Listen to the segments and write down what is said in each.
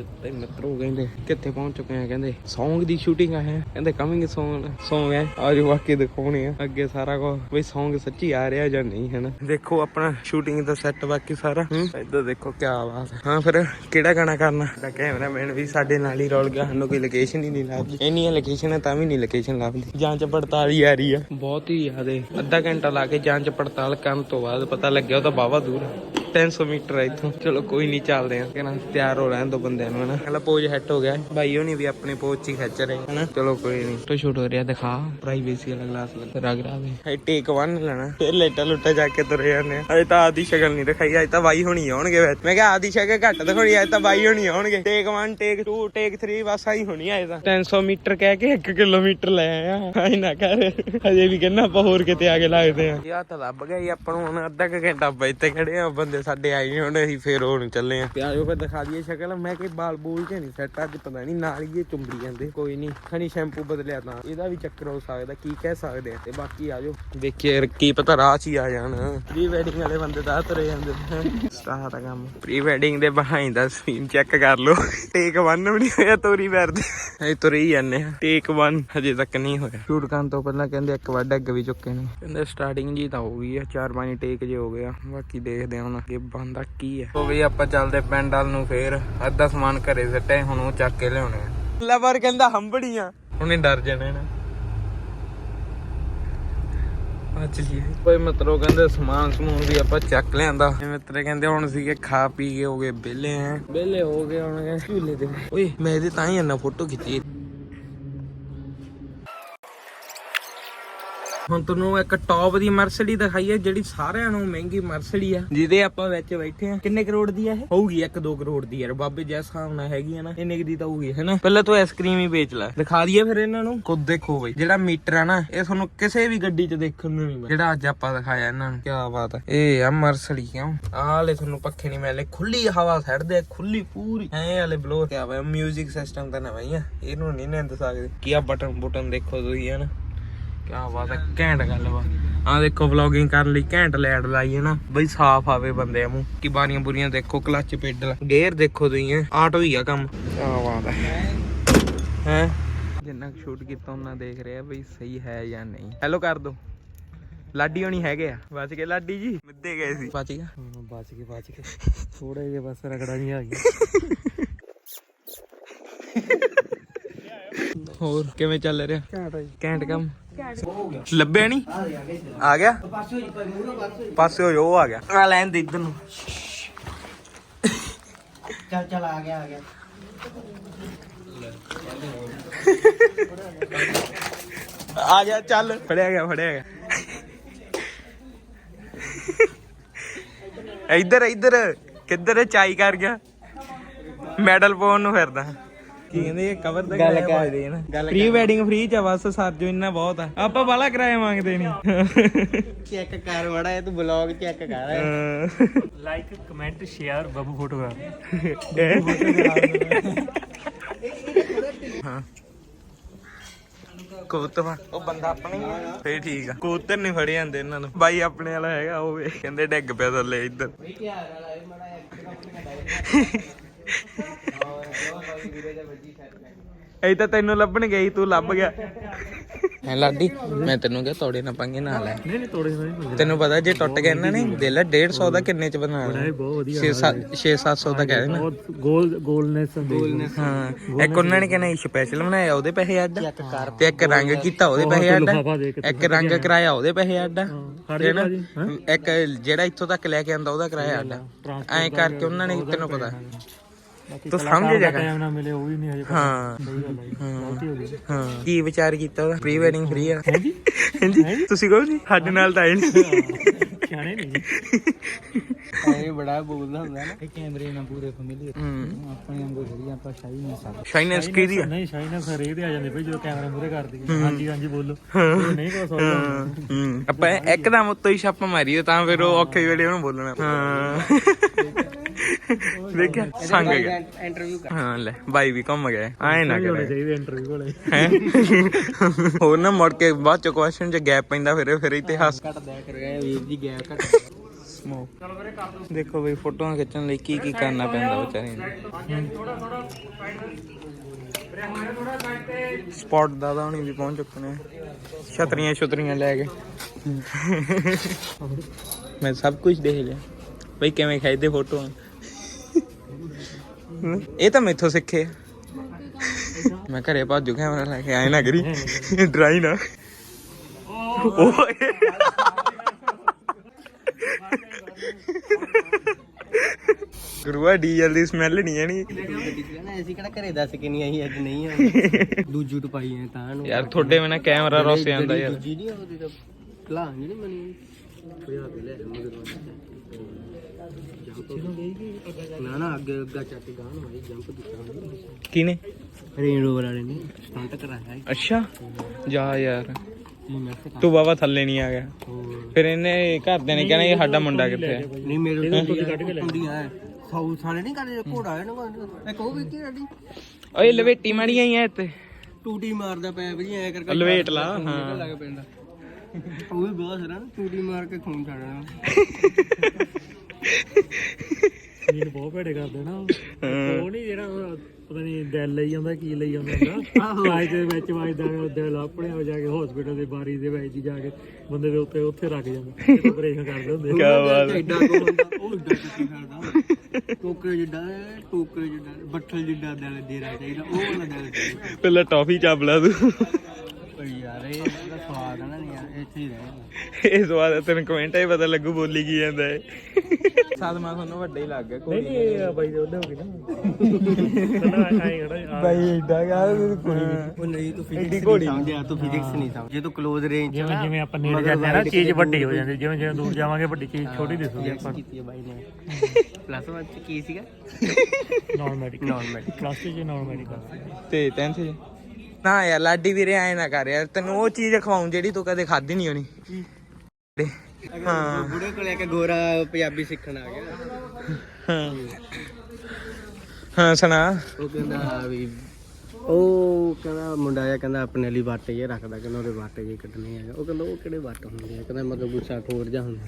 ਵਿੱਚ ਤੇ ਮਿੱਤਰੋ ਕਹਿੰਦੇ ਕਿੱਥੇ ਪਹੁੰਚ ਚੁੱਕੇ ਆ, ਕਹਿੰਦੇ Song ਦੀ ਸ਼ੂਟਿੰਗ ਆ ਹੈ ਕਹਿੰਦੇ ਕਮਿੰਗ Song Song ਹੈ। ਆਜੋ ਵਾਕੇ ਦਿਖਾਉਣੇ ਆ। ਅੱਗੇ ਸਾਰਾ ਕੁਝ ਬਈ Song ਸੱਚੀ ਆ ਰਿਹਾ ਜਾਂ ਨਹੀਂ, ਹੈ ਨਾ? ਦੇਖੋ ਆਪਣਾ ਸ਼ੂਟਿੰਗ ਦਾ ਸੈੱਟ ਬਾਕੀ ਸਾਰਾ। ਇੱਧਰ ਦੇਖੋ ਕੀ ਬਾਤ ਹਾਂ। ਫਿਰ ਕਿਹੜਾ ਗਾਣਾ ਕਰਨਾ? ਦਾ ਕੈਮਰਾਮੈਨ ਵੀ ਸਾਡੇ ਨਾਲ ਹੀ ਰੋਲ ਗਿਆ। ਸਾਨੂੰ ਕੋਈ ਲੋਕੇਸ਼ਨ ਹੀ ਨਹੀਂ ਲੱਭਦੀ। ਇੰਨੀਆਂ ਲੋਕੇਸ਼ਨ ਤਾਂ ਵੀ ਨਹੀਂ ਲੋਕੇਸ਼ਨ ਲੱਭਦੀ। ਜਾਂਚ ਪੜਤਾਲ ਹੀ ਆ ਰਹੀ ਆ। ਬਹੁਤ ਹੀ ਜ਼ਿਆਦੇ। ਅੱਧਾ ਘੰਟਾ ਲਾ ਕੇ ਜਾਂਚ ਪੜਤਾਲ ਕਰਨ ਤੋਂ ਬਾਅਦ ਪਤਾ ਲੱਗਿਆ ਉਹ ਤਾਂ ਬਾਵਾ ਦੂਰ ਆ। 300 ਮੀਟਰ ਆ ਇੱਥੋਂ। ਚਲੋ ਕੋਈ ਨਹੀਂ ਚੱਲਦੇ ਆ। ਕਹਿੰਦਾ ਤਿਆਰ ਹੋ ਲੈਣ ਦੋ ਬੰਦਿਆਂ ਨੂੰ, ਹਨਾ। ਕਹਿੰਦਾ ਪੋਜ ਹੈਟ ਹੋ ਗਿਆ। ਭਾਈ ਹੋਣੀ ਵੀ ਆਪਣੇ ਪੋਜ ਚ ਹੀ ਖਿੱਚ ਰਹੇ, ਹਨਾ। ਚਲੋ ਕੋਈ ਨਹੀਂ ਤੋ ਸ਼ੂਟ ਹੋ ਰਿਹਾ, ਦਿਖਾ। ਪ੍ਰਾਈਵੇਸੀ ਵਾਲਾ ਗਲਾਸ ਲੱਗ। ਰਗ ਵੇ। ਹੈ ਟੇਕ 1 ਲੈਣਾ। ਫਿਰ ਲੇਟਾ ਲੁੱਟਾ ਜਾ ਕੇ ਤੁਰੇ ਜਾਂਦੇ ਆ। ਅਜੇ ਤਾਂ ਆਦੀ ਸ਼ਕਲ ਨਹੀਂ ਦਿਖਾਈ ਅਜੇ ਤਾਂ ਬਾਈ ਹੋਣੀ ਆਉਣਗੇ ਵਿੱਚ। ਮੈਂ ਕਿਹਾ ਆਦੀ ਸ਼ਕਲ ਘੱਟ ਦਿਖਾਉਣੀ ਅਜੇ ਤਾਂ ਬਾਈ ਹੋਣੀ ਆਉਣਗੇ। ਟੇਕ 1 ਟੇਕ 2 ਟੇਕ 3 ਬਸ ਆਈ ਹੋਣੀ ਆਏ ਤਾਂ। 300 ਮੀਟਰ ਕਹਿ ਕੇ 1 ਕਿਲੋਮੀਟਰ ਲੈ ਆਇਆ। ਆਈ ਨਾ ਕਰ। ਹਜੇ ਵੀ ਕਹਿੰਦਾ ਆਪਾਂ ਹੋਰ ਕਿਤੇ ਆ ਕੇ ਲੱਗਦੇ ਆ। ਯਾ ਤਾਂ ਲੱਭ ਗਈ ਆਪਾਂ ਨੂੰ ਹੁਣ ਅੱਧਾ ਕੁ ਘੰਟਾ ਬਈ ਖੜੇ ਆ, ਬੰਦੇ ਸਾਡੇ ਆਏ ਨਹੀਂ ਹੁਣ ਅਸੀਂ ਫੇਰ ਹੁਣ ਚੱਲੇ ਆ। ਪਿਆਜੋ ਫਿਰ ਦਿਖਾ ਦਈਏ ਸ਼ਕਲ। ਮੈਂ ਕਿ ਬਾਲ ਬੂਲ ਕੇ ਨਹੀਂ ਸੈੱਟ ਅੱਜ ਪਤਾ ਨਹੀਂ ਨਾਲ ਹੀ ਇਹ ਚੁੰਬੜੀ ਜਾਂਦੇ। ਕੋਈ ਨਹੀਂ ਖਣੀ ਸ਼ੈਂਪੂ ਬਦਲਿਆ ਤਾਂ। ਇਹਦਾ ਵੀ ਚੱਕਰ ਹੋ ਸਕਦਾ ਕੀ ਕਹਿ ਸਕਦੇ ਆ ਤੇ ਬਾਕੀ ਆਜੋ। ਦੇਖੀਏ ਕੀ ਪਤਾ ਰਾਹ 'ਚ ਹੀ ਆ ਜਾਣ। ਪ੍ਰੀ ਵੈਡਿੰਗ ਵਾਲੇ ਬੰਦੇ ਤਾਂ ਤੁਰੇ ਜਾਂਦੇ ਸਟਾਰਟ ਆ ਕੰਮ। ਪ੍ਰੀ ਵੈਡਿੰਗ ਦੇ ਬਿਹਾਈਂਡ ਦਾ ਸੀਨ ਚੈੱਕ ਕਰ ਲਓ। ਟੇਕ 1 ਵੀ ਨਹੀਂ ਹੋਇਆ ਤੋਰੀ ਵਰਦੇ ਅਸੀਂ ਤੁਰੇ ਹੀ ਜਾਂਦੇ ਆ। ਟੇਕ 1 ਹਜੇ ਤੱਕ ਨਹੀਂ ਹੋਇਆ। ਸ਼ੂਟ ਕਰਨ ਤੋਂ ਪਹਿਲਾਂ ਕਹਿੰਦੇ ਇੱਕ ਵਾਰ ਡੱਗ ਵੀ ਚੁੱਕੇ ਨੇ। ਕਹਿੰਦੇ ਸਟਾਰਟਿੰਗ ਜੀ ਤਾਂ ਹੋ ਗਈ ਆ ਚਾਰ ਪੰਜ ਟੇਕ ਜੇ ਹੋ ਗਿਆ ਬਾਕੀ ਦੇਖਦੇ ਹਾਂ ਹੁਣ। ਅੱਗੇ ਬੰਦਾ ਕੀ ਹੈ? ਉਹ ਵੀ ਆਪਾਂ ਚੱਲਦੇ ਪਿੰਡ ਵੱਲ ਨੂੰ ਫੇਰ। ਅੱਧਾ ਸਮਾਨ ਘਰੇ ਸੱਟੇ ਹੁਣ ਉਹ ਚੱਕ ਕੇ ਲਿਆਉਣੇ ਆ। ਲਵਰ ਕਹਿੰਦਾ ਹੰਬੜੀਆਂ। ਉਹਨੇ ਡਰ ਜਾਣਾ ਨਾ। ਆ ਚਲੀਏ। ਕੋਈ ਮਤਲਬ ਕਹਿੰਦੇ ਸਮਾਨ ਸਮੂਨ ਵੀ ਆਪਾਂ ਚੱਕ ਲਿਆਂਦਾ। ਮਿੱਤਰੇ ਕਹਿੰਦੇ ਹੁਣ ਸੀਗੇ ਖਾ ਪੀ ਕੇ ਹੋ ਗਏ ਵਿਹਲੇ ਆ। ਵਿਹਲੇ ਹੋ ਗਏ ਹੁਣ ਕਹਿੰਦੇ ਝੂਲੇ ਦੇ ਓਏ ਮੈਂ ਇਹਦੇ ਤਾਂ ਹੀ ਇੰਨਾ ਫੋਟੋ ਖਿੱਚੀ। ਹੁਣ ਤੁਹਾਨੂੰ ਇੱਕ ਟੌਪ ਦੀ ਮਰਸਡੀ ਦਿਖਾਈ ਹੈ ਜਿਹੜੀ ਸਾਰਿਆਂ ਨੂੰ ਮਹਿੰਗੀ ਮਰਸਡੀ ਆ। ਜਿਹਦੇ ਆਪਾਂ ਵਿੱਚ ਬੈਠੇ ਆ। ਕਿੰਨੇ ਕਰੋੜ ਦੀ ਆ ਇਹ? ਹੋਊਗੀ 1-2 ਕਰੋੜ ਦੀ ਯਾਰ। ਬਾਬੇ ਜੈਸ ਹਿਸਾਬ ਨਾਲ ਹੈਗੀ ਆ ਨਾ ਇੰਨੇ ਦੀ ਤਾਂ ਹੋਊਗੀ ਹੈਨਾ ਪਹਿਲਾਂ ਤੂੰ ਆਈਸਕ੍ਰੀਮ ਹੀ ਵੇਚ ਲੈ। ਦਿਖਾ ਦਈਏ ਫਿਰ ਇਹਨਾਂ ਨੂੰ। ਖੁਦ ਦੇਖੋ ਬਈ ਜਿਹੜਾ ਮੀਟਰ ਆ ਨਾ ਇਹ ਤੁਹਾਨੂੰ ਕਿਸੇ ਵੀ ਗੱਡੀ 'ਚ ਦੇਖਣ ਨੂੰ ਨਹੀਂ ਜਿਹੜਾ ਅੱਜ ਆਪਾਂ ਦਿਖਾਇਆ ਇਹਨਾਂ ਨੂੰ ਕੀ ਬਾਤ ਹੈ ਇਹ ਆ ਮਰਸਡੀ ਕਿਉਂ? ਆਹ ਵਾਲੇ ਤੁਹਾਨੂੰ ਪੱਖੇ ਨਹੀਂ ਮਿਲਦੇ। ਖੁੱਲੀ ਹਵਾ ਛੱਡਦੇ ਆ, ਖੁੱਲੀ ਪੂਰੀ। ਐ ਵਾਲੇ ਬਲੋਰ ਕੀ ਵਾ ਮਿਊਜ਼ਿਕ ਸਿਸਟਮ ਤਾਂ ਨਵਾਂ ਹੀ ਆ। ਇਹਨੂੰ ਨਹੀਂ ਨੰਦ ਸਕਦੇ। ਕੀ ਆ ਬਟਨ ਬਟਨ ਦੇਖੋ ਤੁਸੀਂ ਹਨਾ ਕਿਆ ਬਾਤ ਹੈ ਘੈਂਟ ਗੱਲ ਵਾ। ਆ ਦੇਖੋ ਵਲੌਗਿੰਗ ਕਰਨ ਲਈ ਘੈਂਟ ਲੈਡ ਲਾਈ ਹੈ ਨਾ। ਬਈ ਸਾਫ਼ ਆਵੇ ਬੰਦੇ ਮੂੰਹ ਕੀ ਬਾਰੀਆਂ ਬੁਰੀਆਂ ਦੇਖੋ ਕਲੱਚ ਪੈਡਲ ਗੇਅਰ ਦੇਖੋ ਤੁਸੀਂ ਆਟੋ ਹੀ ਆ ਕੰਮ। ਕਿਆ ਬਾਤ ਹੈ। ਹੈ? ਜਿੰਨਾ ਸ਼ੂਟ ਕੀਤਾ ਉਹਨਾਂ ਦੇਖ ਰਿਹਾ ਬਈ ਸਹੀ ਹੈ ਜਾਂ ਨਹੀਂ। ਹੈਲੋ ਕਰ ਦੋ। ਲਾਡੀ ਹੋਣੀ ਹੈਗੇ ਆ। ਬਚ ਗਏ ਲਾਡੀ ਜੀ। ਮਿੱਦੇ ਗਏ ਸੀ। ਬਚ ਗਿਆ। ਬਚ ਗਏ ਬਚ ਗਏ। ਥੋੜੇ ਜਿਹਾ ਬਸ ਰਗੜਾ ਨਹੀਂ ਆ ਗਿਆ ਹੋਰ ਕਿਵੇਂ ਚੱਲ ਰਿਹਾ? ਘੈਂਟ ਕੰਮ? ਲੱਭਿਆ ਨਹੀਂ ਆ ਗਿਆ? ਪਾਸੇ ਹੋ ਜਾ ਆ ਗਿਆ। ਆ ਲੈਣ ਦੇ ਇੱਧਰ ਨੂੰ। ਚੱਲ ਚੱਲ ਆ ਗਿਆ ਆ ਗਿਆ। ਆ ਗਿਆ ਚੱਲ। ਫੜਿਆ ਗਿਆ ਫੜਿਆ ਗਿਆ। ਇੱਧਰ ਇੱਧਰ। ਕਿੱਧਰ ਚਾਈ ਕਰ ਗਿਆ। ਮੈਡਲ ਪਾਉਣ ਨੂੰ ਫਿਰਦਾ। ਕੀ ਕਹਿੰਦੇ ਇਹ ਕਵਰ ਦਾ ਗੱਲ ਕਰ। ਦੇ ਨਾ। ਪ੍ਰੀ ਵੈਡਿੰਗ ਫ੍ਰੀ ਚ ਆ ਬਸ ਸਰ ਜੋ ਇੰਨਾ ਬਹੁਤ ਆ। ਆਪਾਂ ਬਾਲਾ ਕਿਰਾਇਆ ਮੰਗਦੇ ਨਹੀਂ ਚੈੱਕ ਕਰ ਵੜਾ ਇਹ ਤੂੰ ਬਲੌਗ ਚੈੱਕ ਕਰ। Like comment share Babbu photograph ਹਾਂ। ਕਬੂਤਰ ਉਹ ਬੰਦਾ ਆਪਣਾ ਫੇਰ ਠੀਕ ਆ। ਕਬੂਤਰ ਨਹੀਂ ਫੜੇ ਜਾਂਦੇ ਇਹਨਾਂ ਨੂੰ। ਬਾਈ ਆਪਣੇ ਵਾਲਾ ਹੈਗਾ ਉਹ ਵੇ ਕਹਿੰਦੇ ਡਿੱਗ ਪਿਆ ਥੱਲੇ ਇੱਧਰ। ਐ ਤਾਂ ਤੈਨੂੰ ਲੱਭਣ ਗਈ ਤੂੰ ਲੱਭ ਗਿਆ। ਹੈ ਲਾਡੀ ਮੈਂ ਤੈਨੂੰ ਕਿਹਾ ਤੋੜੇ ਨਾ ਪੰਗੇ ਨਾ ਲੈ। ਨਹੀਂ ਨਹੀਂ ਤੋੜੇ ਨਹੀਂ ਤੈਨੂੰ ਪਤਾ ਜੇ ਟੁੱਟ ਗਿਆ ਇਹਨਾਂ ਨੇ ਦੇ ਲੈ 150 ਦਾ ਕਿੰਨੇ ਚ ਬਣਾ ਇਹ ਬਹੁਤ ਵਧੀਆ 6-700 ਦਾ ਕਹਿ ਦੇਣਾ ਬਹੁਤ ਗੋਲ ਗੋਲਨੈਸ ਗੋਲਨੈਸ। ਹਾਂ ਇੱਕ ਉਹਨਾਂ ਨੇ ਕਹਿੰਦਾ ਸਪੈਸ਼ਲ ਬਣਾਇਆ ਉਹਦੇ ਪੈਸੇ ਅੱਡ? ਤੇ ਇੱਕ ਰੰਗ ਕੀਤਾ ਉਹਦੇ ਪੈਸੇ ਅੱਡ? ਇੱਕ ਰੰਗ ਕਰਾਇਆ ਉਹਦੇ ਪੈਸੇ ਅੱਡ? ਨਾ? ਇੱਕ ਜਿਹੜਾ ਇੱਥੋਂ ਤੱਕ ਲੈ ਕੇ ਆਂਦਾ ਉਹਦਾ ਕਿਰਾਇਆ ਅੱਡ। ਐਂ ਕਰਕੇ ਉਹਨਾਂ ਨੇ ਤੈਨੂੰ ਪਤਾ। ਤੂੰ ਸਮਝ ਜਾ ਟਾਈਮ ਨਾ ਮਿਲੇ ਉਹ ਵੀ ਨਹੀਂ ਹਜੇ ਹਾਂ। ਸਹੀ ਗੱਲ ਹੈ। ਗਲਤੀ ਹੋ ਗਈ। ਹਾਂ। ਕੀ ਵਿਚਾਰ ਕੀਤਾ ਉਹਦਾ? ਪ੍ਰੀ ਵੈਡਿੰਗ ਫ੍ਰੀ ਆ। ਹਾਂਜੀ ਤੁਸੀਂ ਕਹੋ ਜੀ ਸਾਡੇ ਨਾਲ ਤਾਂ ਆਏ ਨਹੀਂ। ਸਿਆਣੇ ਨਹੀਂ ਇਹ ਬੜਾ ਬੋਲਦਾ ਹੁੰਦਾ ਨਾ। ਇਹ ਕੈਮਰੇ ਨਾਲ ਪੂਰੇ ਫੈਮਿਲੀ ਹੂੰ। ਆਪਣੇ ਵਾਂਗੂ ਜਿਹੜੀ ਆਪਾਂ ਸ਼ਾਈ ਨਹੀਂ ਸਕਦੇ। ਸ਼ਾਈਨੈਸ ਕਿਹਦੀ ਆ? ਨਹੀਂ ਸ਼ਾਈਨ ਫਿਰ ਇਹ ਤੇ ਆ ਜਾਂਦੇ ਭਈ ਜਦੋਂ ਕੈਮਰਾ ਮੂਰੇ ਕਰ ਦਈਏ ਹਾਂਜੀ ਹਾਂਜੀ ਬੋਲੋ। ਇਹ ਨਹੀਂ ਕੋ ਸੋਚਦਾ ਹੂੰ। ਆਪਾਂ ਇੱਕਦਮ ਉੱਤੋਂ ਹੀ ਛਾਪਾ ਮਾਰੀਏ ਤਾਂ ਫਿਰ ਉਹ ਔਖੇ ਵੇਲੇ ਉਹਨੂੰ ਬੋਲਣਾ। ਹਾਂ। ਦੇਖਿਆ? ਸੰਗ ਗਿਆ ਇੰਟਰਵਿਊ ਹਾਂ ਲੈ ਬਾਈ ਵੀ ਘੁੰਮ ਗਏ ਆਏ ਨਾ ਹੋਣੇ ਕਰੇ ਚਾਹੀਦੇ ਇੰਟਰਵਿਊ ਕੋਲੇ ਹੈਂ? ਹੋਰ ਨਾ ਮੁੜ ਕੇ ਬਾਅਦ ਚ ਕੁਐਸਚਨ ਚ ਗੈਪ ਪੈਂਦਾ ਫਿਰ ਫਿਰ ਇਤਿਹਾਸ ਘਟ ਦਿਆ ਇਹ ਵੀਰ ਜੀ ਗਿਆ ਘਟ ਮੋ ਦੇਖੋ ਬਈ, ਫੋਟੋਆਂ ਖਿੱਚਣ ਲਈ ਕੀ ਕੀ ਕਰਨਾ ਪੈਂਦਾ ਵਿਚਾਰੇ ਨੂੰ। ਸਪੌਟ ਦਾਦਾ ਹੁਣੀ ਵੀ ਪਹੁੰਚ ਚੁੱਕੇ ਨੇ। ਛਤਰੀਆਂ ਛਤਰੀਆਂ ਲੈ ਕੇ। ਮੈਂ ਸਭ ਕੁਝ ਦੇਖ ਲਿਆ। ਬਈ ਕਿਵੇਂ ਖਾਈਦੇ ਫੋਟੋਆਂ ਇਹ ਤਾਂ ਮੈਥੋਂ ਸਿੱਖੇ ਆ। ਮੈਂ ਘਰੇ ਭਾਜੂ ਕੈਮਰਾ ਲੈ ਕੇ ਆਏ ਨਾ ਕਰੀ। ਡਰਾਈ ਨਾ। ਓਏ। ਗੁਰੂਆ ਡੀਜ਼ਲ ਦੀ ਸਮੈਲ ਨਹੀਂ ਆਣੀ ਅਸੀਂ ਕਿਹੜਾ ਘਰੇ ਦੱਸ ਕੇ ਨਹੀਂ ਆਈ ਅੱਜ ਨਹੀਂ ਆਈ ਦੂਜੂ ਟਪਾਈ ਐ ਤਾਂ ਨੂੰ। ਯਾਰ ਤੁਹਾਡੇ ਬਿਨਾ ਕੈਮਰਾ ਰੋਸ ਜਾਂਦਾ ਯਾਰ। ਦੂਜੀ ਨਹੀਂ ਉਹਦੀ ਤਾਂ ਕਲਾ ਨਹੀਂ ਮਨੀ ਹੋਇਆ ਤੇ ਲੈ ਮਗਰ ਨਾ ਨਾ ਅੱਗੇ ਅੱਗਾ ਚੱਕ ਗਾਂ ਨੂੰ ਆਈ ਜੰਪ ਕੀਤਾ ਕਿਨੇ ਰੇਂਜ ਰੋਵਰ ਵਾਲੇ ਨੇ ਸਟੰਟ ਕਰਾਇਆ ਅੱਛਾ। ਜਾ ਯਾਰ। ਤੇ ਬਾਬਾ ਥੱਲੇ ਨਹੀਂ ਆ ਗਿਆ। ਫਿਰ ਇਹਨੇ ਘਰਦਿਆਂ ਨੇ ਕਹਿਣਾ ਇਹ ਸਾਡਾ ਮੁੰਡਾ ਕਿੱਥੇ ਹੈ ਨਹੀਂ ਮੇਰੇ ਤੋਂ ਕੱਢ ਕੇ ਹੁੰਦੀਆਂ ਸਾਊ ਸਾਲੇ ਨਹੀਂ ਕਰਦੇ ਘੋੜਾ ਹੈ ਨਾ ਇੱਕ ਉਹ ਵੀ ਕੀ ਰੈਡੀ ਓਏ ਲਵੇਟੀ ਮਾਰੀਆਂ ਹੀ ਐ ਇੱਥੇ। ਟੂਟੀ ਮਾਰਦਾ ਪਿਆ ਵੀ ਐ ਕਰਕੇ ਲਵੇਟ ਲਾ, ਹਾਂ। ਨਿਕਲ ਲੱਗ ਪੈਂਦਾ। ਉਹ ਵੀ ਬਹੁਤ ਸਰਾ ਟੂਟੀ ਮਾਰ ਕੇ ਖੂਨ ਛੱਡਣਾ। ਮੈਨੂੰ ਬਹੁਤ ਭੇੜੇ ਕਰਦੇ ਨਾ ਉਹ। ਨਹੀਂ ਜਿਹੜਾ ਉਹ ਪਤਾ ਨਹੀਂ ਦਿਲ ਲਈ ਜਾਂਦਾ ਕੀ ਲਈ ਜਾਂਦਾ ਹੁੰਦਾ। ਆਹੋ। ਦੇ ਵਿੱਚ ਵੱਜਦਾ ਉਹ ਦਿਲ ਆਪਣੇ ਹੋ ਜਾ ਕੇ ਹਸਪੀਟਲ ਦੇ ਬਾਰੀ ਦੇ ਵਿੱਚ ਹੀ ਜਾ ਕੇ ਬੰਦੇ ਦੇ ਉੱਤੇ ਉੱਥੇ ਰੱਖ ਜਾਂਦਾ। ਆਪਰੇਸ਼ਨ ਕਰਦੇ ਹੁੰਦੇ ਕਿਆ ਬਾਤ ਐਡਾ ਕੋ ਹੁੰਦਾ ਉਹ ਏਡਾ ਟੁੱਟੀ ਫਿਰਦਾ ਟੋਕਰੇ ਜਿੱਡਾ ਟੋਕਰੇ ਜਿੱਡਾ ਬੱਠਲ ਜਿੱਡਾ ਦਿਲ ਦੇਣਾ ਚਾਹੀਦਾ ਉਹ ਵਾਲਾ ਦਿਲ ਚਾਹੀਦਾ। ਪਹਿਲਾਂ ਟੌਫੀ ਚਾਬਲਾ ਤੂੰ। ਪਰ ਯਾਰ ਇਹ ਸਵਾਦ ਆ ਨਾ ਯਾਰ ਇੱਥੇ ਹੀ ਰਹਿਣਾ ਇਹ ਸਵਾਦ ਤੈਨੂੰ ਕਮੈਂਟਾਂ ਹੀ ਪਤਾ ਲੱਗੂ ਬੋਲੀ ਕੀ ਜਾਂਦਾ ਹੈ ਸਾਦਮਾ ਤੁਹਾਨੂੰ ਵੱਡਾ ਹੀ ਲੱਗ ਗਿਆ ਨਹੀਂ ਨਹੀਂ ਇਹ ਬਾਈ ਦੇ ਉਹਦੇ ਹੋ ਗਈ ਨਾ। ਪਹਿਲਾਂ ਆਏ ਖੜਾ ਬਾਈ ਏਡਾ ਗਾ ਕੋਈ ਉਹ ਨਹੀਂ ਤੂੰ ਫਿਜ਼ਿਕਸ ਨਹੀਂ ਸਮਝਿਆ ਤੂੰ ਫਿਜ਼ਿਕਸ ਨਹੀਂ ਸਮਝ ਜੇ ਤੂੰ ক্লোਜ਼ ਰੇਂਜ ਜਿਵੇਂ ਜਿਵੇਂ ਆਪਾਂ ਨੇੜੇ ਜਾਂਦੇ ਆ ਨਾ ਚੀਜ਼ ਵੱਡੀ ਹੋ ਜਾਂਦੀ ਜਿਵੇਂ ਜਿਵੇਂ ਦੂਰ ਜਾਵਾਂਗੇ ਵੱਡੀ ਚੀਜ਼ ਛੋਟੀ ਦਿਸੂਗੀ ਆਪਾਂ ਕੀਤੀ ਹੈ ਬਾਈ ਨੇ। ਪਲੱਸ 1 ਚ ਕੀ ਸੀਗਾ? Non medical non medical class ਚ ਨਾਨ ਮੈਡੀਕਲ ਤੇ 10th ਚ? ਨਾ ਯਾਰ ਲਾਡੀ ਵੀਰੇ ਐ ਨਾ ਕਰ ਯਾਰ ਤੈਨੂੰ ਉਹ ਚੀਜ਼ ਖਵਾਉਂ ਜਿਹੜੀ ਤੂੰ ਕਦੇ ਖਾਧੀ ਨਹੀਂ ਹੋਣੀ। ਹਾਂ। ਬੁੜੇ ਕੋਲ ਇੱਕ ਗੋਰਾ ਪੰਜਾਬੀ ਸਿੱਖਣ ਆ ਗਿਆ। ਹਾਂ। ਹਾਂ ਸੁਣਾ। ਉਹ ਕਹਿੰਦਾ ਵੀ ਉਹ ਕਹਿੰਦਾ ਮੁੰਡਾ ਜਿਹਾ ਕਹਿੰਦਾ ਆਪਣੇ ਲਈ ਵੱਟ ਜੇ ਰੱਖਦਾ ਕਹਿੰਦਾ ਉਹਦੇ ਵੱਟ ਜੇ ਕੱਢਣੇ ਆ। ਉਹ ਕਹਿੰਦਾ ਉਹ ਕਿਹੜੇ ਵੱਟ ਹੁੰਦੇ ਆ? ਕਹਿੰਦਾ ਮਤਲਬ ਗੁੱਸਾ ਠੋਰ ਜਾ ਹੁੰਦਾ।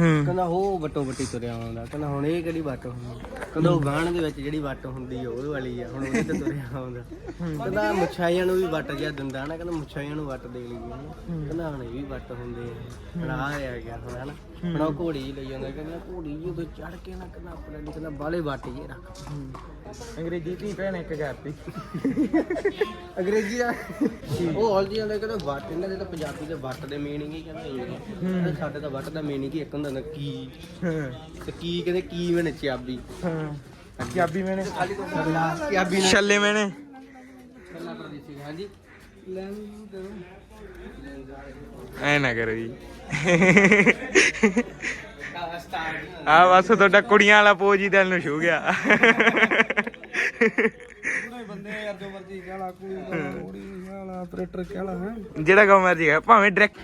ਹੂੰ। ਕਹਿੰਦਾ ਉਹ ਵਟੋ ਵਟੀ ਤੁਰਿਆ ਆਉਂਦਾ। ਕਹਿੰਦਾ ਹੁਣ ਇਹ ਕਿਹੜੀ ਵੱਟ ਹੁੰਦੀ ਕਹਿੰਦਾ ਉਹ ਗਾਣ ਦੇ ਵਿੱਚ ਜਿਹੜੀ ਵੱਟ ਹੁੰਦੀ ਆ ਉਹ ਵਾਲੀ ਆ। ਹੁਣ ਉਹਦੇ ਤੇ ਤੁਰਿਆ ਆਉਂਦਾ। ਕਹਿੰਦਾ ਮੁੱਛਾਈਆਂ ਨੂੰ ਵੀ ਵੱਟ ਜਿਹਾ ਦਿੰਦਾ ਨਾ ਕਹਿੰਦਾ ਮੁੱਛਾਈਆਂ ਨੂੰ ਵੱਟ ਦੇ ਲਈ। ਕਹਿੰਦਾ ਹੁਣ ਇਹ ਵੀ ਵੱਟ ਹੁੰਦੇ ਆ। ਆ ਆ ਗਿਆ ਹੁਣ ਹਨਾ। ਹੁਣ ਉਹ ਘੋੜੀ ਜਿਹੀ ਲਈ ਜਾਂਦਾ ਕਹਿੰਦਾ ਘੋੜੀ ਜੀ ਉਦੋਂ ਚੜ ਕੇ ਨਾ ਕਹਿੰਦਾ ਆਪਣੇ ਲਈ ਕਹਿੰਦਾ ਬਾਲੇ ਵੱਟ ਜੇ ਰੱਖ। ਅੰਗਰੇਜ਼ੀ ਦੀ ਭੈਣ ਇੱਕ ਕਰਤੀ। ਅੰਗਰੇਜ਼ੀ ਦਾ ਉਹ ਹੌਲਦੀ ਜਾਂਦਾ ਕਹਿੰਦਾ ਵੱਟ ਇਹਨਾਂ ਦੇ ਤਾਂ ਪੰਜਾਬੀ ਦੇ ਵੱਟ ਦੇ ਮੀਨਿੰਗ ਹੀ ਕਹਿੰਦਾ ਇਹ ਆ। ਕਹਿੰਦਾ ਸਾਡੇ ਤਾਂ ਵੱਟ ਦਾ ਮੀਨਿੰਗ ਹੀ ਇੱਕ ਹੁੰਦਾ ਨਾ ਕੀ। ਤੇ ਕੀ ਕਹਿੰਦੇ ਕੀ ਮੈਨੇ ਚਾਬੀ। ਹਾਂ। ਪੰਜਾਬੀ ਮੈਨੇ। ਨਾਲ ਛੱਲੇ ਮੈਨੇ। ਗੱਲਾਂ ਪ੍ਰਦੇਸੀ ਹਾਂਜੀ। ਲੈਣ ਦੇ ਐ ਨਾ ਕਰੋ ਜੀ। ਆ ਬਸ ਤੁਹਾਡਾ ਕੁੜੀਆਂ ਵਾਲਾ ਪੋਜ ਹੀ ਦਿਲ ਨੂੰ ਛੂ ਗਿਆ। ਬੰਦੇ ਯਾਰ ਜੋ ਮਰਜ਼ੀ ਕਹਲਾ ਕੁੜੀ ਕੁੜੀ ਕਹਲਾ ਆਪਰੇਟਰ ਕਹਲਾ ਹੈ। ਜਿਹੜਾ ਕੋ ਮਰਜ਼ੀ ਹੈ ਭਾਵੇਂ ਡਾਇਰੈਕਟ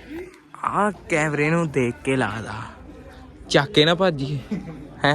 ਆ ਕੈਮਰੇ ਨੂੰ ਦੇਖ ਕੇ ਲਾਦਾ ਚੱਕ ਕੇ ਨਾ ਭਾਜੀ ਹੈ।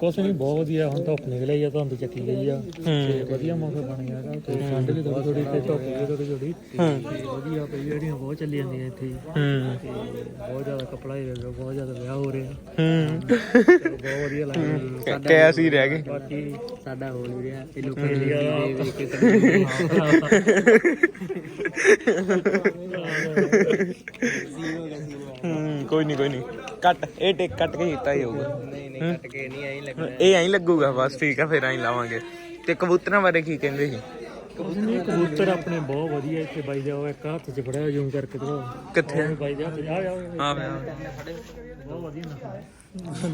ਕੁਛ ਨਹੀਂ ਬਹੁਤ ਵਧੀਆ ਹੁਣ ਧੁੱਪ ਨਿਕਲ ਆ ਧੁੰਦ ਚੱਕੀ ਗਈ ਆ। ਤੇ ਵਧੀਆ ਮੌਸਮ ਬਣ ਗਿਆ ਹੈਗਾ ਤੇ ਠੰਡ ਵੀ ਥੋੜੀ ਥੋੜੀ ਤੇ ਧੁੱਪ ਵੀ ਥੋੜੀ ਥੋੜੀ ਵਧੀਆ ਪਈ ਜਿਹੜੀਆਂ ਬਹੁਤ ਚੱਲੀ ਜਾਂਦੀਆਂ ਇੱਥੇ। ਤੇ ਬਹੁਤ ਜ਼ਿਆਦਾ ਕਪੜਾ ਹੀ ਰਿਹਾ ਬਹੁਤ ਜ਼ਿਆਦਾ ਵਿਆਹ ਹੋ ਰਿਹਾ। ਬਹੁਤ ਵਧੀਆ ਲੱਗ ਰਿਹਾ। ਕਿਆ ਸੀ ਰਹਿ ਗਏ। ਬਾਕੀ ਸਾਡਾ ਹੋ ਨਹੀਂ ਰਿਹਾ। ਇਹ ਲੋਕਾਂ ਦੇ ਵੇਖ ਕੇ ਕੋਈ ਨਹੀਂ ਕੋਈ ਨਹੀਂ। ਕੱਟ ਇਹ ਟੇਕ ਕੱਟ ਕੇ ਕੀਤਾ ਹੀ ਹੋਊਗਾ। ਨਹੀਂ ਨਹੀਂ ਕੱਟ ਕੇ ਨਹੀਂ ਆਈ ਲੱਗਣਾ ਇਹ ਐਂ ਲੱਗੂਗਾ ਬਸ ਠੀਕ ਆ ਫਿਰ ਐਂ ਲਾਵਾਂਗੇ। ਤੇ ਕਬੂਤਰਾਂ ਬਾਰੇ ਕੀ ਕਹਿੰਦੇ ਸੀ? ਕਬੂਤਰ ਆਪਣੇ ਬਹੁਤ ਵਧੀਆ ਇੱਥੇ ਬਾਈ ਦਾ ਉਹ ਇੱਕ ਹੱਥ 'ਚ ਫੜਿਆ ਜ਼ੂਮ ਕਰਕੇ ਦਿਖਾਓ। ਕਿੱਥੇ ਬਾਈ ਦੇ ਹੱਥ 'ਚ ਆ ਆ ਹਾਂ ਬਹੁਤ ਵਧੀਆ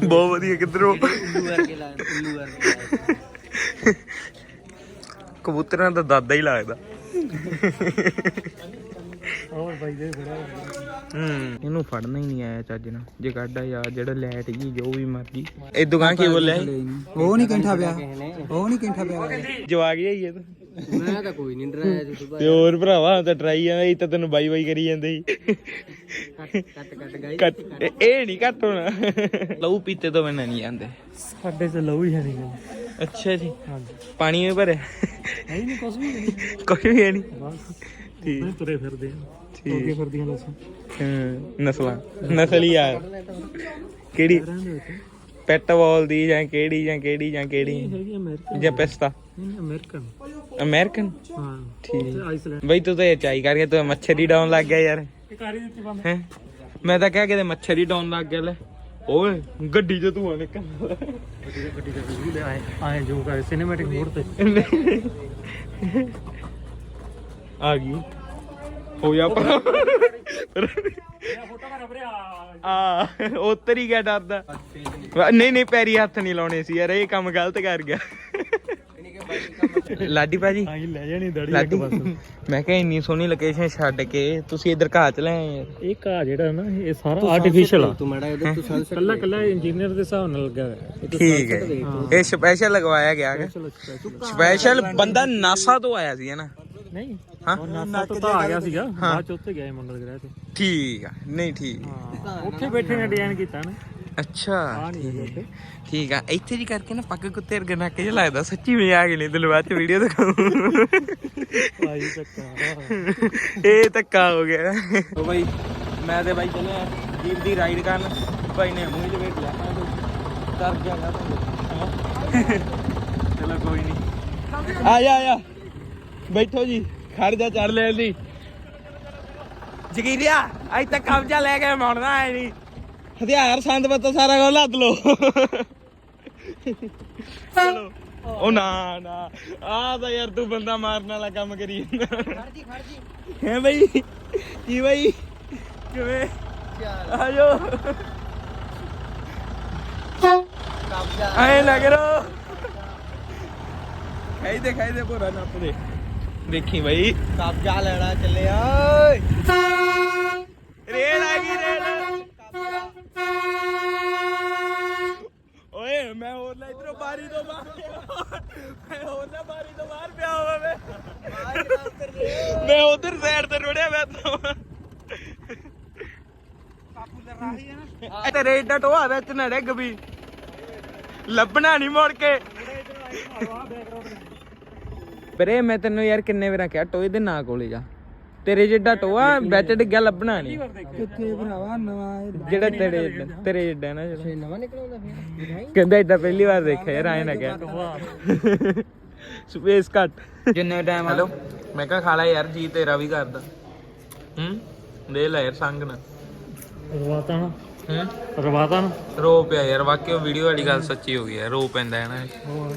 ਬਹੁਤ ਵਧੀਆ ਕਿੱਧਰੋਂ ਉੱਲੂ ਵਰਗੇ ਲਾ ਉੱਲੂ ਵਰਗੇ ਲਾਏ। ਕਬੂਤਰਾਂ ਦਾ ਦਾਦਾ ਹੀ ਲੱਗਦਾ। ਉਹ ਬਾਈ ਦੇ ਫੜਿਆ ਹੂੰ। ਇਹਨੂੰ ਫੜਨਾ ਹੀ ਨਹੀਂ ਆਇਆ ਚੱਜ ਨਾਲ। ਜੇ ਕੱਢਾ ਯਾਰ ਜਿਹੜਾ ਲੈਟ ਜੀ ਜੋ ਵੀ ਮਰਜ਼ੀ। ਇਹ ਦੁਕਾਨ ਕੀ ਬੋਲਿਆ ਸੀ? ਉਹ ਨਹੀਂ ਕੈਂਠਾ ਪਿਆ। ਉਹ ਨਹੀਂ ਕੈਂਠਾ ਪਿਆ। ਜਵਾ ਗਿਆ ਹੀ ਇਹ ਤਾਂ। ਮੈਂ ਤਾਂ ਕੋਈ ਨਹੀਂ ਡਰਾਇਆ ਜੀ ਤੂੰ ਤੇ ਹੋਰ ਭਰਾਵਾ ਹੁਣ ਤਾਂ ਟਰਾਈ ਜਾਂਦਾ ਇਹ ਤਾਂ ਤੈਨੂੰ ਬਾਈ ਬਾਈ ਕਰੀ ਜਾਂਦੇ ਸੀ। ਕੱਟ ਕੱਟ ਕੱਟ ਗਾਈ। ਕੱਟ ਇਹ- ਇਹ ਨਹੀਂ ਘੱਟ ਹੋਣਾ। ਲਹੂ ਪੀਤੇ ਤੋਂ ਮੈਨਾਂ ਨਹੀਂ ਜਾਂਦੇ ਸਾਡੇ ਚ ਲਹੂ ਹੀ ਹੈ ਨਹੀਂ। ਅੱਛਾ ਜੀ। ਹਾਂਜੀ। ਪਾਣੀ ਵੀ ਭਰਿਆ। ਹੈ ਨਹੀਂ ਕੁਝ ਵੀ ਨਹੀਂ। ਕੁਝ ਵੀ ਨਹੀਂ। ਬਸ। ਠੀਕ। ਮੈਂ ਤੁਰੇ ਫਿਰਦੇ ਆ। ਠੀਕ। ਅੱਗੇ ਫਿਰਦੀਆਂ ਲੱਸਾਂ ਹਮ, ਨਸਲਾਂ। ਨਸਲੀ ਯਾਰ ਕਿਹੜੀ? ਪੈਟ ਬਾਲ ਦੀ ਜਾਂ ਕਿਹੜੀ ਜਾਂ ਕਿਹੜੀ ਜਾਂ ਕਿਹੜੀ? ਹੈਗੀ ਅਮਰੀਕਨ ਜਾਂ ਪਿਸਤਾ? ਨਹੀਂ ਅਮਰੀਕਨ। ਅਮਰੀਕਨ? ਹਾਂ। ਠੀਕ। ਆਈਸਲੈਂਡ ਬਈ ਤੂੰ ਤਾਂ ਇਹ ਚਾਈ ਕਰਕੇ ਤੂੰ ਮੱਛਰੀ ਡਾਉਣ ਲੱਗ ਗਿਆ ਯਾਰ। ਇਹ ਕਾਰੀ ਦਿੱਤੀ ਬੰਦ। ਹੈ? ਮੈਂ ਤਾਂ ਕਿਹਾ ਕਿਤੇ ਮੱਛਰੀ ਡਾਉਣ ਲੱਗ ਗਿਆ ਲੈ। ਓਏ ਗੱਡੀ 'ਚ ਧੂਆਂ ਨਿਕਲਦਾ ਗੱਡੀ ਦੇ ਦੇ ਆਏ। ਆਏ ਜੋ ਕਰ ਸਿਨੇਮੈਟਿਕ ਮੋਡ ਤੇ। ਆ ਗਈ। ਹੋ ਜਾ ਪਰ ਫੋਟੋ ਕਰ ਵੀਰੇ ਆ ਆ ਉੱਤਰ ਹੀ ਗਿਆ ਡਰਦਾ ਨਹੀਂ ਨਹੀਂ ਪੈਰੀ ਹੱਥ ਨਹੀਂ ਲਾਉਣੇ ਸੀ ਯਾਰ ਇਹ ਕੰਮ ਗਲਤ ਕਰ ਗਿਆ। ਲਾਡੀ ਭਾਜੀ। ਆਈ ਲੈ ਜਾਣੀ ਦੜੀ ਇੱਕ ਲਾਡੀ। ਬਸ ਮੈਂ ਕਿਹਾ ਇੰਨੀ ਸੋਹਣੀ ਲੋਕੇਸ਼ਨ ਛੱਡ ਕੇ ਤੁਸੀਂ ਇੱਧਰ ਘਾਹ ਚ ਲੈ ਆਏ ਇਹ ਘਾਹ ਜਿਹੜਾ ਨਾ ਇਹ ਸਾਰਾ ਆਰਟੀਫੀਸ਼ੀਅਲ ਆ। ਤੂੰ ਮੜਾ ਇਹਦੇ ਤੂੰ ਸਨਸੈਟ ਕੱਲਾ ਕੱਲਾ ਇੰਜੀਨੀਅਰ ਦੇ ਹਿਸਾਬ ਨਾਲ ਲੱਗਾ ਹੋਇਆ। ਠੀਕ ਹੈ। ਇਹ ਸਪੈਸ਼ਲ ਲਗਵਾਇਆ ਗਿਆ ਹੈ ਸਪੈਸ਼ਲ ਬੰਦਾ ਨਾਸਾ ਤੋਂ ਆਇਆ ਸੀ ਨਾ? ਨਹੀਂ। ਹਾਂ? ਉਹ ਨਾਸਾ ਤੋਂ ਤਾਂ ਆ ਗਿਆ ਸੀਗਾ ਬਾਅਦ ਚ ਉੱਥੇ ਗਿਆ ਮੰਗਲ ਗ੍ਰਹਿ ਤੇ। ਠੀਕ ਆ ਨਹੀਂ ਠੀਕ। ਹਾਂ। ਉੱਥੇ ਬੈਠੇ ਨੇ ਡਿਜ਼ਾਈਨ ਕੀਤਾ ਨਾ। ਅੱਛਾ ਆ ਨਹੀਂ ਹੈਗਾ ਉੱਥੇ। ਠੀਕ ਆ ਇੱਥੇ ਜੀ ਕਰਕੇ ਨਾ ਪੱਗ ਕੁੱਤੇ ਵਰਗੇ ਨੱਕ ਜਿਹਾ ਲੱਗਦਾ ਸੱਚੀ ਮਜ਼ਾਕ ਨਹੀਂ ਤੈਨੂੰ ਬਾਅਦ ਚ ਵੀਡੀਓ ਦਿਖਾਉਂ ਆਈ ਚੱਕਾ ਇਹ ਧੱਕਾ ਹੋ ਗਿਆ। ਉਹ ਬਾਈ ਮੈਂ ਤੇ ਬਾਈ ਚੱਲੇ ਆ ਜੀਪ ਦੀ ਰਾਈਡ ਕਰਨ। ਭਾਈ ਨੇ ਮੂੰਹ 'ਚ ਵੇਟ ਲਿਆ ਕਰ ਗਿਆ ਨਾ ਚਲੋ ਕੋਈ ਨਹੀਂ। ਆ ਜਾ ਆ ਜਾ। ਬੈਠੋ ਜੀ। ਖੜ ਜਾ ਚੜ ਲੈ ਦੀ ਜਗੀਰਿਆ ਅੱਜ ਤੱਕ ਕਬਜ਼ਾ ਲੈ ਕੇ ਮੋੜਨਾ ਐ ਨਹੀਂ। ਹਥਿਆਰ ਸੰਦ ਪੱਤਾ ਸਾਰਾ ਕੁਝ ਲੱਦ ਲੋ ਚਲੋ। ਉਹ ਨਾ ਨਾ। ਆ ਤਾਂ ਯਾਰ ਤੂੰ ਬੰਦਾ ਮਾਰਨ ਵਾਲਾ ਕੰਮ ਕਰੀ ਜਾਂਦਾ। ਖੜਜੀ ਖੜਜੀ ਹੈ ਬਈ। ਕੀ ਬਈ? ਕਿਵੇਂ? ਆ ਜਾਓ ਕਬਜ਼ਾ। ਐ ਲੱਗ ਰੋ ਖਾਈ ਦੇ ਖਾਈ ਦੇ ਪੂਰਾ ਨੱਪ ਦੇ। ਦੇਖੀ ਬਈ। ਕਬਜ਼ਾ ਲੈਣਾ ਚੱਲਿਆ ਓਏ। ਰੇਲ ਆ ਗਈ ਰੇਲ। ਓਏ ਮੈਂ ਹੋਰ ਨਾ ਇਧਰੋਂ ਬਾਰੀ ਤੋਂ ਬਾਹਰ ਮੈਂ ਹੋਰ ਨਾ ਬਾਰੀ ਤੋਂ ਬਾਹਰ ਪਿਆ ਹੋਵਾਂ ਮੈਂ। ਮੈਂ ਉਧਰ ਸਾਈਡ ਤੇ ਰੁੜਿਆ ਮੈਂ ਤਾਂ। ਇਹ ਤੇ ਰੇਡ ਦਾ ਟੋਆ ਵਿੱਚ ਨਾ ਡਿੱਗ ਵੀ। ਲੱਭਣਾ ਨਹੀਂ ਮੁੜ ਕੇ। ਵੀਰੇ ਮੈਂ ਤੈਨੂੰ ਯਾਰ ਕਿੰਨੇ ਵਾਰਾਂ ਕਿਹਾ ਟੋਏ ਦੇ ਨਾਂ ਕੋਲੇ ਜਾ। ਤੇਰੇ ਜਿੱਡਾ ਟੋਆ ਵਿੱਚ ਡਿੱਗਿਆ ਲੱਭਣਾ ਨਹੀਂ ਕਿੱਥੇ ਭਰਾਵਾ ਨਵਾਂ ਜਿਹੜਾ ਤੇਰੇ ਜਿੱਡਾ- ਤੇਰੇ ਜਿੱਡਾ ਨਾ ਜਿਹੜਾ। ਨਵਾਂ ਨਿਕਲਉਂਦਾ ਫਿਰ? ਕਹਿੰਦਾ ਏਦਾਂ ਪਹਿਲੀ ਵਾਰ ਦੇਖਿਆ ਯਾਰ ਆਏ ਨਾ ਕਹਿ। ਸਪੇਸ ਕੱਟ ਜਿੰਨੇ ਟਾਈਮ ਹੈਲੋ ਮੈਂ ਕਿਹਾ ਖਾ ਲੈ ਯਾਰ ਜੀ ਤੇਰਾ ਵੀ ਕਰਦਾ। ਹੂੰ? ਦੇ ਲੈ ਯਾਰ ਸੰਗ ਨਾ। ਰਵਾਤਾ ਨਾ। ਹੂੰ? ਰਵਾਤਾ ਨਾ। ਰੋ ਪਿਆ ਯਾਰ ਉਹ ਵੀਡੀਓ ਵਾਲੀ ਗੱਲ ਸੱਚੀ ਹੋ ਗਈ ਯਾਰ ਰੋ ਪੈਂਦਾ ਹੈ ਨਾ। ਹੋਰ।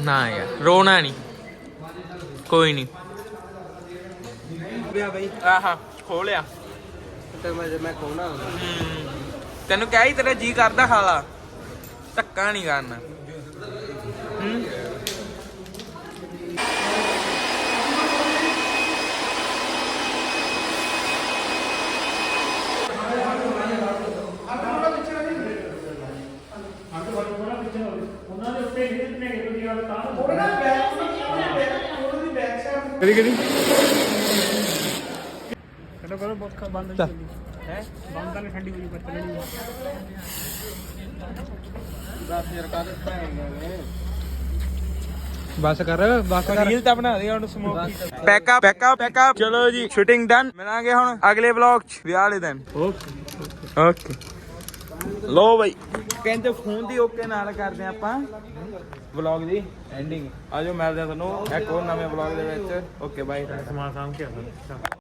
ਨਾ ਯਾਰ ਰੋਣਾ ਨਹੀਂ ਕੋਈ ਨਹੀਂ ਪਿਆ ਬਈ। ਆਹਾ ਖੋਲਿਆ। ਤੇ ਮੈਂ ਮੈਂ ਕੋਣਾ ਤੈਨੂੰ ਕਿਹਾ ਹੀ ਤੇਰਾ ਜੀ ਕਰਦਾ ਖਾ ਲਾ ਧੱਕਾ ਨਹੀਂ ਕਰਨਾ ਹੂੰ ਉਹਨਾਂ ਦੇ ਉੱਤੇ ਜਿਹੜੇ ਨੇ ਕੋਈ ਗੱਲ ਤਾਂ ਕਦੀ ਕਦੀ ਕਹਿੰਦਾ ਕਰੋ ਬਹੁਤ ਖਾ ਬੰਦ ਚੱਲ। ਹੈ? ਬੰਦ ਤਾਂ ਠੰਡੀ ਹੋਈ ਪਰ ਚੱਲਣੀ ਯਾਰ ਕਾਹਦੇ ਬਸ ਕਰ ਬਸ ਕਰ। ਰੀਲ ਤਾਂ ਬਣਾ ਦੇ ਹੁਣ ਸਮੋਕ ਪੈਕਾ ਪੈਕਾ ਪੈਕਾ ਚਲੋ ਜੀ ਸ਼ੂਟਿੰਗ ਡਨ ਮਿਲਾਂਗੇ ਹੁਣ ਅਗਲੇ ਵਲੌਗ ਚ। ਵਿਆਹ ਵਾਲੇ ਦਿਨ। ਓਕੇ ਓਕੇ ਲੋ ਬਈ। ਕਹਿੰਦੇ ਫੋਨ ਦੀ ਓਕੇ ਨਾਲ ਕਰਦੇ ਆਪਾਂ। ਵਲੌਗ ਦੀ ਐਂਡਿੰਗ ਆਜੋ ਮਿਲਦੇ ਆ ਤੁਹਾਨੂੰ ਇੱਕ ਹੋਰ ਨਵੇਂ ਵਲੌਗ ਦੇ ਵਿੱਚ। ਓਕੇ ਬਾਏ ਸਮਾਨ ਸਾਂਭ ਕੇ ਆਉਂਦਾ।